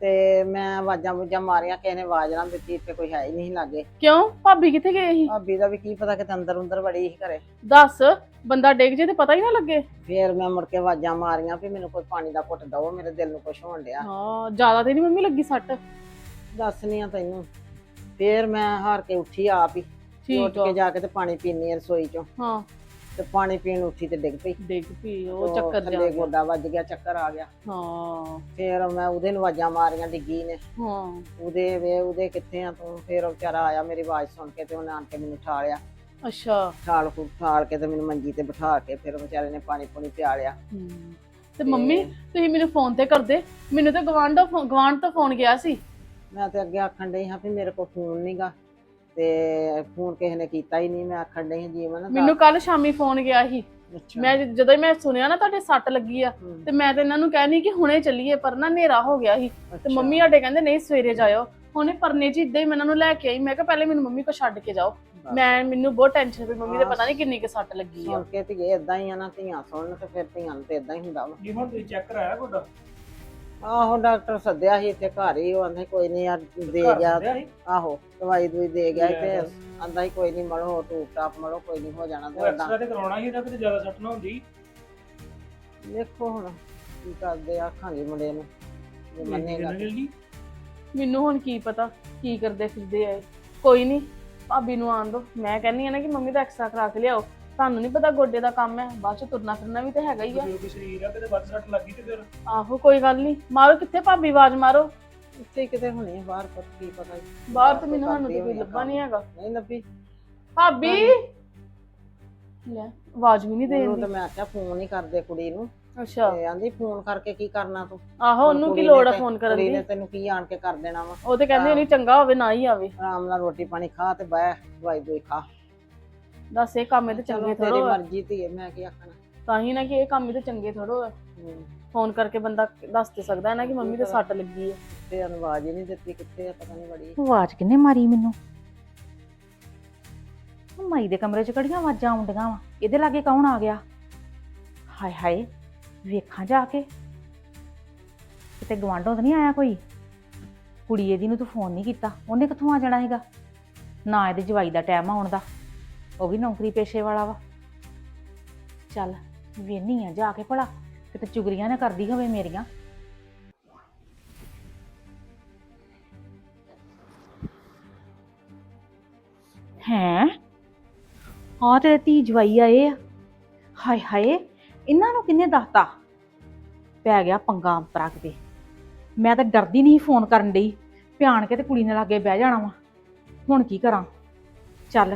ਤੇ ਮੈਂ ਆਵਾਜ਼ਾਂ ਵੂਜਾਂ ਮਾਰੀਆਂ ਕਿਸੇ ਨੇ ਆਵਾਜ਼ ਨਾ ਦਿੱਤੀ ਇੱਥੇ ਕੋਈ ਹੈ ਹੀ ਨਹੀਂ ਲਾਗੇ। ਕਿਉਂ? ਭਾਬੀ ਕਿੱਥੇ ਗਏ ਸੀ? ਭਾਬੀ ਦਾ ਵੀ ਕੀ ਪਤਾ ਕਿ ਅੰਦਰ ਅੰਦਰ ਵੜੀ ਸੀ ਘਰੇ। ਦੱਸ ਬੰਦਾ ਡਿੱਗ ਜੇ ਤੇ ਪਤਾ ਹੀ ਨਾ ਲੱਗੇ। ਫੇਰ ਮੈਂ ਮੁੜ ਕੇ ਆਵਾਜ਼ਾਂ ਮਾਰੀਆਂ ਵੀ ਮੈਨੂੰ ਕੋਈ ਪਾਣੀ ਦਾ ਘੁੱਟ ਦਵੋ ਮੇਰੇ ਦਿਲ ਨੂੰ ਕੁਝ ਹੋਣ ਡਿਆ। ਹਾਂ ਜ਼ਿਆਦਾ ਤੇ ਨਹੀਂ ਮੰਮੀ ਲੱਗੀ ਸੱਟ? ਦੱਸਨੀ ਆ ਤੈਨੂੰ। ਫੇਰ ਮੈਂ ਹਾਰ ਕੇ ਉੱਠੀ ਆਪ ਹੀ। ਉੱਠ ਠੀਕ ਕੇ ਜਾ ਕੇ ਤੇ ਪਾਣੀ ਪੀਣੀ ਰਸੋਈ ਚੋਂ। ਹਾਂ। ਤੇ ਪਾਣੀ ਪੀਣ ਉੱਠੀ ਤੇ ਡਿੱਗ ਪਈ। ਡਿੱਗ ਪਈ ਉਹ ਉਹ ਚੱਕਰ ਜਾ ਥੱਲੇ ਗਿਆ। ਗੋਡਾ ਵੱਜ ਗਿਆ ਚੱਕਰ ਆ ਗਿਆ। ਹਾਂ। ਫੇਰ ਮੈਂ ਉਹਦੇ ਨੂੰ ਆਵਾਜ਼ਾਂ ਮਾਰੀਆਂ ਡਿੱਗੀ ਨੇ। ਹਾਂ। ਉਹਦੇ ਵੇ ਉਹਦੇ ਕਿੱਥੇ ਆ ਤੂੰ? ਫੇਰ ਉਹ ਵਿਚਾਰਾ ਆਇਆ ਮੇਰੀ ਆਵਾਜ਼ ਸੁਣ ਕੇ ਤੇ ਉਹਨੇ ਆਣ ਕੇ ਮੈਨੂੰ ਠਾਲਿਆ। ਅੱਛਾ। ਠਾਲ ਫੂ ਠਾਲ ਕੇ ਤੇ ਮੈਨੂੰ ਮੰਜੀ ਤੇ ਬਿਠਾ ਕੇ ਫਿਰ ਵਿਚਾਰੇ ਨੇ ਪਾਣੀ ਪੂਣੀ ਪਿਆ ਲਿਆ ਹਮ। ਤੇ ਮੰਮੀ ਤੁਸੀਂ ਮੈਨੂੰ ਫੋਨ ਤੇ ਕਰਦੇ। ਮੈਨੂੰ ਤੇ ਗਵਾਂਢ ਗਵਾਂਢ ਤੋਂ ਫੋਨ ਗਿਆ ਸੀ। ਮੈਂ ਤੇ ਅੱਗੇ ਆਖਣ ਡਈ ਹਾਂ ਵੀ ਮੇਰੇ ਕੋਲ ਫੋਨ ਨਹੀਂਗਾ ਤੇ ਫੋਨ ਕਿਸੇ ਨੇ ਕੀਤਾ ਹੀ ਨਹੀਂ ਮੈਂ ਆਖਣ ਡਈ ਹਾਂ ਜੀਵਨ ਮੈਨੂੰ ਕੱਲ ਸ਼ਾਮੀ ਫੋਨ ਗਿਆ ਸੀ। ਮੈਂ ਜ- ਜਦੋਂ ਹੀ ਮੈਂ ਸੁਣਿਆ ਨਾ ਤੁਹਾਡੇ ਸੱਟ ਲੱਗੀ ਆ ਤੇ ਮੈਂ ਤੇ ਇਹਨਾਂ ਨੂੰ ਕਹਿਣੀ ਕਿ ਹੁਣੇ ਚੱਲੀਏ ਪਰ ਨਾ ਹਨੇਰਾ ਹੋ ਗਿਆ ਸੀ। ਤੇ। ਮੰਮੀ ਸਾਡੇ ਕਹਿੰਦੇ ਨਹੀਂ ਸਵੇਰੇ ਜਾਇਓ। ਹੁਣੇ ਪਰਨੇ ਚ ਇਦਾਂ ਹੀ ਮੈਂ ਇਹਨਾਂ ਨੂੰ ਲੈ ਕੇ ਆਈ। ਮੈਂ ਕਿਹਾ ਪਹਿਲੇ ਮੈਨੂੰ ਮੰਮੀ ਕੋ ਛੱਡ ਕੇ ਜਾਓ। ਮੈਂ ਮੈਨੂੰ ਬਹੁਤ ਟੈਨਸ਼ਨ ਪਈ ਮੰਮੀ ਦੇ ਪਤਾ ਨਹੀਂ ਕਿੰਨੀ ਕੁ ਸੱਟ ਲੱਗੀ ਆ। ਸੁਣ ਕੇ ਧੀਏ ਇਦਾਂ ਹੀ ਆ ਨਾ ਧੀਆਂ ਸੁਣਨ ਤੇ ਫਿਰ ਧੀਆਂ ਨੂੰ ਤੇ ਇਦਾਂ ਹੀ ਹੁੰਦਾ ਵਾ। ਜੀ ਹੁਣ ਤੁਸੀਂ ਚੈੱਕ ਕਰਾਇਆ ਤੁਹਾਡਾ ਆਹੋ ਡਾਕਟਰ ਸੱਦਿਆ ਸੀ ਇੱਥੇ ਘਰ ਹੀ ਉਹ ਆਂਦੇ ਕੋਈ ਨਹੀਂ ਯਾਰ ਦੇ ਗਿਆ। ਆਹੋ ਦਵਾਈ ਦੂਈ ਦੇ ਗਿਆ ਲੈ ਤੇ। ਆਂਦਾ ਹੀ ਕੋਈ ਨਹੀਂ ਮੜੋ ਟੂਪ ਟਾਪ ਮੜੋ ਕੋਈ ਨਹੀਂ ਹੋ ਜਾਣਾ ਉਹ ਐਕਸਟਰਾ ਤੇ ਕਰਾਉਣਾ ਸੀ ਇਹਦਾ ਕਿਤੇ ਜ਼ਿਆਦਾ ਸੱਟ ਨਾ ਹੁੰਦੀ। ਦੇਖੋ ਹੁਣ ਕੀ ਕਰਦੇ ਆ, ਆਖਾਂਗੇ ਮੁੰਡੇ ਨੂੰ। ਜੇ ਮੰਨੇਗਾ ਤੇ। ਮੈਨੂੰ ਹੁਣ ਕੀ ਪਤਾ ਕੀ ਕਰਦੇ ਫਿਰਦੇ ਆ ਇਹ। ਕੋਈ ਨਹੀਂ ਭਾਬੀ ਨੂੰ ਆਣ ਦੋ। ਮੈਂ ਕਹਿੰਨੀ ਆ ਨਾ ਕਿ ਮੰਮੀ ਦਾ ਐਕਸਟਰਾ ਕਰਾ ਕੇ ਲਿਆਓ। ਤੁਹਾਨੂੰ ਨਹੀਂ ਪਤਾ ਗੋਡੇ ਦਾ ਕੰਮ ਹੈ ਬਾਅਦ ਚ ਤੁਰਨਾ ਫਿਰਨਾ ਵੀ ਤੇ ਹੈਗਾ ਹੀ ਆ। ਜੋ ਕਿ ਸਰੀਰ ਆ ਕਿਤੇ ਵੱਧ ਸੱਟ ਲੱਗੀ ਤੇ ਫਿਰ? ਆਹੋ ਕੋਈ ਗੱਲ ਨਹੀਂ ਮਾਰੋ ਕਿੱਥੇ ਭਾਬੀ ਆਵਾਜ਼ ਮਾਰੋ। ਇੱਥੇ ਕਿਤੇ ਹੋਣੀ ਆ, ਬਾਹਰ ਪਤ ਕੀ ਪਤਾ। ਜੀ। ਬਾਹਰ ਤੇ ਮੈਨੂੰ ਸਾਨੂੰ ਤੇ ਕੋਈ ਲੱਭਾ ਨਹੀਂ ਹੈਗਾ। ਨਹੀਂ ਲੱਭੀ। ਭਾਬੀ! ਲੈ ਆਵਾਜ਼ ਵੀ ਨਹੀਂ ਉਹਨੂੰ ਦੇਂਦੀ ਤੇ ਮੈਂ ਆਖਿਆ ਫੋਨ ਹੀ ਕਰਦੇ ਕੁੜੀ ਨੂੰ। ਅੱਛਾ। ਤੇ ਆਂਦੀ ਫੋਨ ਕਰਕੇ ਕੀ ਕਰਨਾ ਤੂੰ? ਆਹੋ ਉਹਨੂੰ ਕੀ ਕੁੜੀ ਲੋੜ ਆ ਤੇ- ਫੋਨ ਕਰਨ ਕੁੜੀ ਦੀ? ਨੇ ਤੈਨੂੰ ਕੀ ਆਣ ਕੇ ਕਰ ਦੇਣਾ ਵਾ? ਉਹ ਤੇ ਕਹਿੰਦੇ ਨਹੀਂ ਚੰਗਾ ਹੋਵੇ ਨਾ ਹੀ ਆਵੇ। ਆਰਾਮ ਨਾਲ ਰੋਟੀ ਪਾਣੀ ਖਾ ਤੇ ਬਹਿ ਦਵਾਈ ਦੂਈ ਖਾ। ਦੱਸ ਇਹ ਕੰਮ ਇਹਦੇ ਚਲੋ ਚੰਗੇ ਤੇਰੀ ਥੋੜੋ ਮਰਜ਼ੀ ਧੀਏ ਮੈਂ ਕੀ ਆਖਣਾ? ਤਾਂ ਹੀ ਨਾ ਕਿ ਇਹ ਕੰਮ ਇਹਦੇ ਚੰਗੇ ਥੋੜੋ ਹੂੰ। ਫੋਨ ਕਰਕੇ ਬੰਦਾ ਦੱਸ ਤੇ ਸਕਦਾ ਹੈ ਨਾ ਕਿ ਮੰਮੀ ਤੇ ਸੱਟ ਲੱਗੀ ਹੈ ਤੇ ਆਵਾਜ਼ ਹੀ ਨਹੀਂ ਦਿੱਤੀ ਕਿੱਥੇ ਆ ਪਤਾ ਨਹੀਂ ਬੜੀ। ਆਵਾਜ਼ ਕਿੰਨੇ ਮਾਰੀ ਮੈਨੂੰ? ਉਹ ਮਾਈ ਦੇ ਕਮਰੇ 'ਚ ਕਿਹੜੀਆਂ ਆਵਾਜ਼ਾਂ ਆਉਂਦੀਆਂ ਵਾ? ਇਹਦੇ ਲਾਗੇ ਕੌਣ ਆ ਗਿਆ? ਹਾਏ ਹਾਏ ਵੇਖਾਂ ਜਾ ਕੇ। ਕਿਤੇ ਗਵਾਂਢੋਂ ਤਾਂ ਨਹੀਂ ਆਇਆ ਕੋਈ? ਕੁੜੀ ਇਹਦੀ ਨੂੰ ਤੂੰ ਫੋਨ ਨਹੀਂ ਕੀਤਾ। ਉਹਨੇ ਕਿੱਥੋਂ ਆ ਜਾਣਾ ਹੈਗਾ? ਨਾ ਇਹਦੇ ਜਵਾਈ ਦਾ ਟਾਈਮ ਆਉਣ ਦਾ। ਉਹ ਵੀ ਨੌਕਰੀ ਪੇਸ਼ੇ ਵਾਲਾ ਵਾ। ਚੱਲ ਵੇਹਨੀ ਆ, ਜਾ ਕੇ ਭਲਾ, ਕਿਤੇ ਚੁਗਲੀਆਂ ਨਾ ਕਰਦੀ ਹੋਵੇ ਮੇਰੀਆਂ। ਹੈਂ? ਆ ਤੇ ਧੀ ਜਵਾਈ ਆਏ ਆ। ਹਾਏ ਹਾਏ, ਇਹਨਾਂ ਨੂੰ ਕਿੰਨੇ ਦੱਸਤਾ? ਪੈ ਗਿਆ ਪੰਗਾ ਅੰਤਰਾ ਕਿਤੇ। ਮੈਂ ਤਾਂ ਡਰਦੀ ਨਹੀਂ ਫੋਨ ਕਰਨ ਡਈ। ਭਿਆਨ ਕੇ ਤੇ ਕੁੜੀ ਨੇ ਲਾਗੇ ਬਹਿ ਜਾਣਾ ਵਾ। ਹੁਣ ਕੀ ਕਰਾਂ? ਚੱਲ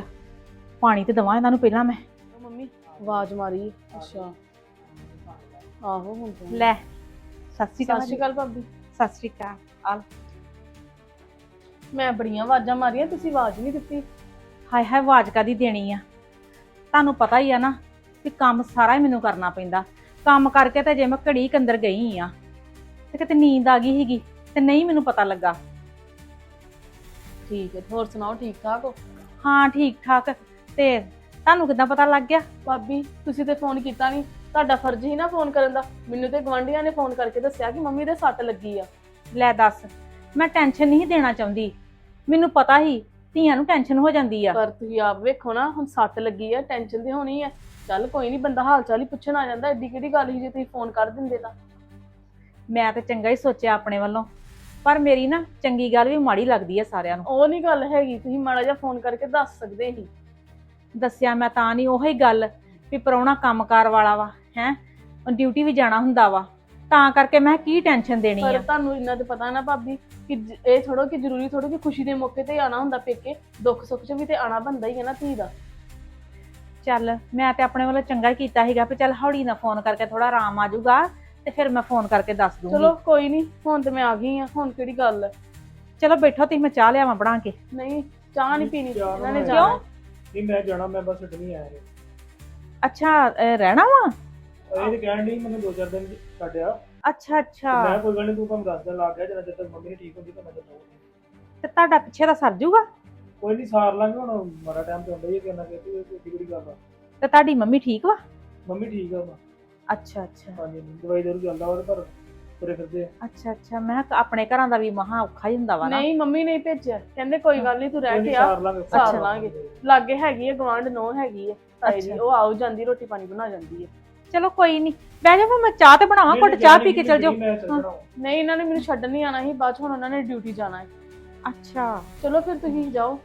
ਪਾਣੀ ਤੇ ਦਵਾਂ ਇਹਨਾਂ ਨੂੰ ਪਹਿਲਾਂ ਮੈਂ। ਮੰਮੀ ਆਵਾਜ਼ ਮਾਰੀ। ਅੱਛਾ। ਆਹੋ ਹੁਣ ਤਾਂ। ਲੈ ਸਤਿ ਸ਼੍ਰੀ ਸਤਿ ਅਕਾਲ ਸ਼੍ਰੀ ਅਕਾਲ ਭਾਬੀ। ਸਤਿ ਸ਼੍ਰੀ ਅਕਾਲ। ਮੈਂ ਬੜੀਆਂ ਆਵਾਜ਼ਾਂ ਮਾਰੀਆਂ ਤੁਸੀਂ ਆਵਾਜ਼ ਨਹੀਂ ਦਿੱਤੀ। ਹਾਏ ਹਾਏ ਆਵਾਜ਼ ਕਾਦੀ ਦੇਣੀ ਆ? ਤੁਹਾਨੂੰ ਪਤਾ ਹੀ ਆ ਨਾ ਕਿ ਕੰਮ ਸਾਰਾ ਹੀ ਮੈਨੂੰ ਕਰਨਾ ਪੈਂਦਾ। ਕੰਮ ਕਰਕੇ ਤੇ ਜੇ ਮੈਂ ਘੜੀ ਕੁ ਅੰਦਰ ਗਈ ਆ ਤੇ ਕਿਤੇ ਨੀਂਦ ਆ ਗਈ ਸੀਗੀ ਤੇ ਨਹੀਂ ਮੈਨੂੰ ਪਤਾ ਲੱਗਾ। ਠੀਕ ਹੈ ਹੋਰ ਸੁਣਾਓ ਠੀਕ ਠਾਕ ਹੋ? ਹਾਂ ਠੀਕ ਠਾਕ। ਤੇ ਤੁਹਾਨੂੰ ਕਿੱਦਾਂ ਪਤਾ ਲੱਗ ਗਿਆ? ਭਾਬੀ ਤੁਸੀਂ ਤੇ ਫੋਨ ਕੀਤਾ ਨਹੀਂ ਤੁਹਾਡਾ ਫਰਜ਼ ਹੀ ਨਾ ਫੋਨ ਕਰਨ ਦਾ। ਮੈਨੂੰ ਤੇ ਗਵਾਂਢੀਆਂ ਨੇ ਫੋਨ ਕਰਕੇ ਦੱਸਿਆ ਕਿ ਮੰਮੀ ਦੇ ਸੱਟ ਲੱਗੀ ਆ। ਲੈ ਦੱਸ ਮੈਂ ਟੈਨਸ਼ਨ ਨਹੀਂ ਦੇਣਾ ਚਾਹੁੰਦੀ। ਮੈਨੂੰ ਪਤਾ ਹੀ ਧੀਆਂ ਨੂੰ ਟੈਨਸ਼ਨ ਹੋ ਜਾਂਦੀ ਆ। ਪਰ ਤੁਸੀਂ ਆਪ ਵੇਖੋ ਨਾ ਹੁਣ ਸੱਟ ਲੱਗੀ ਆ ਟੈਨਸ਼ਨ ਤੇ ਹੋਣੀ ਆ। ਚੱਲ ਕੋਈ ਨਹੀਂ ਬੰਦਾ ਹਾਲ ਚਾਲ ਹੀ ਪੁੱਛਣ ਆ ਜਾਂਦਾ। ਐਡੀ ਕਿਹੜੀ ਗੱਲ ਸੀ ਜੇ ਤੁਸੀਂ ਫੋਨ ਕਰ ਦਿੰਦੇ ਤਾਂ? ਮੈਂ ਤੇ ਚੰਗਾ ਹੀ ਸੋਚਿਆ ਆਪਣੇ ਵੱਲੋਂ। ਪਰ ਮੇਰੀ ਨਾ ਚੰਗੀ ਗੱਲ ਵੀ ਮਾੜੀ ਲੱਗਦੀ ਆ ਸਾਰਿਆਂ ਨੂੰ। ਉਹ ਨਹੀਂ ਗੱਲ ਹੈਗੀ ਤੁਸੀਂ ਮਾੜਾ ਜਿਹਾ ਫੋਨ ਕਰਕੇ ਦੱਸ ਸਕਦੇ ਸੀ। ਦੱਸਿਆ ਮੈਂ ਤਾਂ ਨਹੀਂ ਉਹੀ ਗੱਲ ਵੀ ਪ੍ਰਾਹੁਣਾ ਕੰਮਕਾਰ ਵਾਲਾ ਵਾ ਹੈ? ਡਿਊਟੀ ਵੀ ਜਾਣਾ ਹੁੰਦਾ ਵਾ। ਤਾਂ ਕਰਕੇ ਮੈਂ ਕੀ ਟੈਨਸ਼ਨ ਦੇਣੀ ਪਰ ਆ ਤੁਹਾਨੂੰ ਇੰਨਾ ਤੇ ਪਤਾ ਨਾ ਭਾਬੀ ਕਿ ਜ- ਇਹ ਥੋੜੋ ਕਿ ਜ਼ਰੂਰੀ ਥੋੜੋ ਕਿ ਖੁਸ਼ੀ ਦੇ ਮੌਕੇ ਤੇ ਆਣਾ ਹੁੰਦਾ ਪੇਕੇ ਦੁੱਖ ਸੁੱਖ 'ਚ ਵੀ ਤੇ ਆਣਾ ਬੰਦਾ ਹੀ ਹੈ ਨਾ ਧੀ ਦਾ। ਚੱਲ ਮੈਂ ਤੇ ਆਪਣੇ ਵੱਲੋਂ ਚੰਗਾ ਹੀ ਕੀਤਾ ਸੀਗਾ ਵੀ ਚੱਲ ਹੌਲੀ ਨਾ ਫੋਨ ਕਰਕੇ ਥੋੜਾ ਆਰਾਮ ਆ ਜਾਊਗਾ ਤੇ ਫਿਰ ਮੈਂ ਫੋਨ ਕਰਕੇ ਦੱਸ ਦੂੰਗੀ। ਚਲੋ ਕੋਈ ਨਹੀਂ ਹੁਣ ਤੇ ਮੈਂ ਆ ਗਈ ਆ ਹੁਣ ਕਿਹੜੀ ਗੱਲ ਹੈ? ਚਲੋ ਬੈਠੋ ਤੁਸੀਂ ਮੈਂ ਚਾਹ ਲਿਆਵਾਂ ਬਣਾ ਕੇ। ਨਹੀਂ ਚਾਹ ਨਹੀਂ ਪੀਣੀ ਇਹਨਾਂ ਨੇ। ਜਾਣਾ। ਨਹੀਂ ਮੈਂ ਜਾਣਾ ਮੈਂ ਬਸ ਛੱਡਣੀ ਆਇਆ ਅੱਛਾ ਅਹ ਰਹਿਣਾ ਵਾ? ਇਹ ਤੇ ਕਹਿਣ ਨਹੀਂ ਮੈਨੂੰ ਦੋ ਚਾਰ ਦਿਨ ਛੱਡਿਆ। ਅੱਛਾ ਅੱਛਾ। ਮੈਂ ਕੋਈ ਗੱਲ ਨਹੀਂ ਤੂੰ ਕੰਮ ਦੱਸ ਦੇ ਲੱਗ ਗਿਆ ਜਦੋਂ ਤੱਕ ਮੰਮੀ ਨੇ ਠੀਕ ਹੁੰਦੀ ਤਾਂ ਮੈਂ ਦੱਸਾਂਗਾ ਤੇ ਤੁਹਾਡਾ ਪਿੱਛੇ ਦਾ ਸਰ ਜੂਗਾ? ਕੋਈ ਨਹੀਂ ਸਾਰ ਲਾਂਗੇ ਹੁਣ ਮਾਰਾ ਟਾਈਮ ਤੇ ਹੁੰਦਾ ਹੀ ਹੈ ਕਿ ਨਾ ਕਿ ਤੂੰ ਇਹ ਕਿਹੜੀ ਕਿਹੜੀ ਗੱਲ ਆ। ਤੇ ਤੁਹਾਡੀ ਮੰਮੀ ਠੀਕ ਵਾ? ਮੰਮੀ ਠੀਕ ਆ ਹੁਣ। ਅੱਛਾ ਅੱਛਾ। ਹਾਂਜੀ ਦਵਾਈ ਦਾਰੂ ਚੱਲਦਾ ਉਹਦੇ ਪਰ ਤੁਰੇ ਫਿਰਦੇ ਆ। ਅੱਛਾ ਅੱਛਾ। ਮੈਂ ਕਿਹਾ ਆਪਣੇ ਘਰਾਂ ਦਾ ਵੀ ਮਹਾ ਔਖਾ ਹੀ ਹੁੰਦਾ ਵਾ ਨਾ। ਨਹੀਂ ਮੰਮੀ ਨੇ ਭੇਜਿਆ। ਕਹਿੰਦੇ ਕੋਈ ਗੱਲ ਨਹੀਂ ਤੂੰ ਰਹਿ ਕੇ ਆ। ਸਾਰ ਲਾਂਗੇ। ਲਾਂਗੇ। ਹੈਗੀ ਹੈ ਗਵਾਂਢ ਨੋ ਹੈਗੀ ਹੈ ਤਾਈ ਜੀ ਅੱਛਾ। ਉਹ ਆਉ ਜਾਂਦੀ ਰੋਟੀ ਪਾਣੀ ਬਣਾ ਜਾਂਦੀ ਹੈ ਚਲੋ ਕੋਈ ਨਹੀਂ ਬਹਿ ਜਾ ਮੈਂ ਚਾਹ ਤੇ ਬਣਾਵਾਂ ਘੁੱਟ ਚਾਹ ਪੀ ਕੇ ਚਲ ਜਾਓ। ਨਹੀਂ ਇਹਨਾਂ ਨੇ ਮੈਨੂੰ ਛੱਡਣ ਨਹੀਂ ਆਣਾ ਸੀ ਬਾਅਦ ਚ ਹੁਣ ਉਹਨਾਂ ਨੇ ਡਿਊਟੀ ਜਾਣਾ ਹੈ। ਅੱਛਾ। ਚਲੋ ਫਿਰ ਤੁਸੀਂ ਜਾਓ।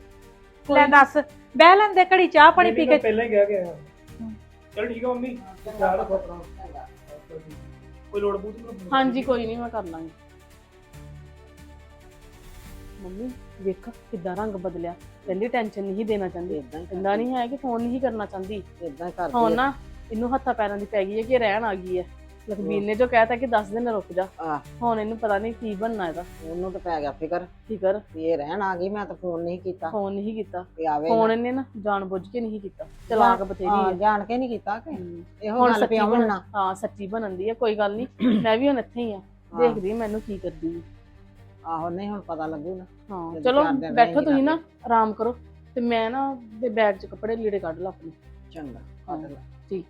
ਲੈ ਦੱਸ ਬਹਿ ਲੈਂਦੇ ਘੜੀ ਚਾਹ ਪਾਣੀ ਪੀ ਕੇ। ਪਹਿਲਾਂ ਹੀ ਗਿਆ ਹਮ। ਚਲ ਠੀਕ ਆ ਮੰਮੀ। ਚਾਹ ਰੱਖੋ। ਆਪਣਾ ਕੋਈ ਲੋੜ ਪੂਤ ਨਹੀਂ ਹਾਂਜੀ ਕੋਈ ਨਹੀਂ ਮੈਂ ਕਰ ਲਾਂਗੀ। ਮੰਮੀ ਵੇਖ ਕਿੱਦਾਂ ਰੰਗ ਬਦਲਿਆ। ਪਹਿਲੀ ਟੈਨਸ਼ਨ ਨਹੀਂ ਦੇਣਾ ਚਾਹੁੰਦੀ। ਇਦਾਂ ਇੰਦਾ ਨਹੀਂ ਹੈ ਕਿ ਫੋਨ ਨਹੀਂ ਕਰਨਾ ਚਾਹੁੰਦੀ। ਇਦਾਂ ਕਰਦੀ ਹੁਣ। ਨਾ ਇਹਨੂੰ ਹੱਥਾਂ ਪੈਰਾਂ ਦੀ ਪੈ ਗਈ ਹੈ ਕਿ ਰਹਿਣ ਆ ਗਈ ਹੈ। ਲਖਬੀਰ ਨੇ ਜੋ ਕਹਿਤਾ ਕਿ 10 ਦਿਨ ਰੁਕ ਜਾ। ਹੁਣ ਇਹਨੂੰ ਪਤਾ ਨਹੀਂ ਕੀ ਬਣਨਾ ਇਹਦਾ। ਉਹਨੂੰ ਤਾਂ ਪੈ ਗਿਆ ਫਿਕਰ। ਫਿਕਰ ਵੀ ਇਹ ਰਹਿਣ ਆ ਗਈ ਮੈਂ ਤਾਂ ਫੋਨ ਨਹੀਂ ਕੀਤਾ। ਫੋਨ ਨਹੀਂ ਕੀਤਾ। ਵੀ ਆਵੇ ਫੋਨ ਇਹਨੇ ਨਾ ਜਾਣ ਬੁੱਝ ਕੇ ਨਹੀਂ ਕੀਤਾ। ਚਲਾਕ ਬਥੇਰੀ ਹਾਂ ਜਾਣ ਕੇ ਨਹੀਂ ਕੀਤਾ ਕਿ। ਇਹੋ ਗੱਲ ਪਿਆ ਬਣ ਨਾ। ਹਾਂ ਸੱਚੀ ਬਣਨ ਦੀ ਹੈ ਕੋਈ ਗੱਲ ਨਹੀਂ। ਮੈਂ ਵੀ ਹੁਣ ਇੱਥੇ ਹੀ ਆ। ਦੇਖਦੀ ਮੈਨੂੰ ਕੀ ਕਰਦੀ ਹੈ ਆਹੋ ਨਹੀਂ ਹੁਣ ਪਤਾ ਲੱਗੂ ਨਾ। ਹਾਂ ਚਲੋ ਬੈਠੋ ਤੁਸੀਂ ਨਾ ਆਰਾਮ ਕਰੋ। ਤੇ ਮੈਂ ਨਾ ਦੇ ਬੈਗ 'ਚ ਕੱਪੜੇ ਲੀੜੇ ਕੱਢ ਲਾ ਆਪਣੇ। ਚੰਗਾ। ਕੱਢ ਲੈ। ਠੀਕ।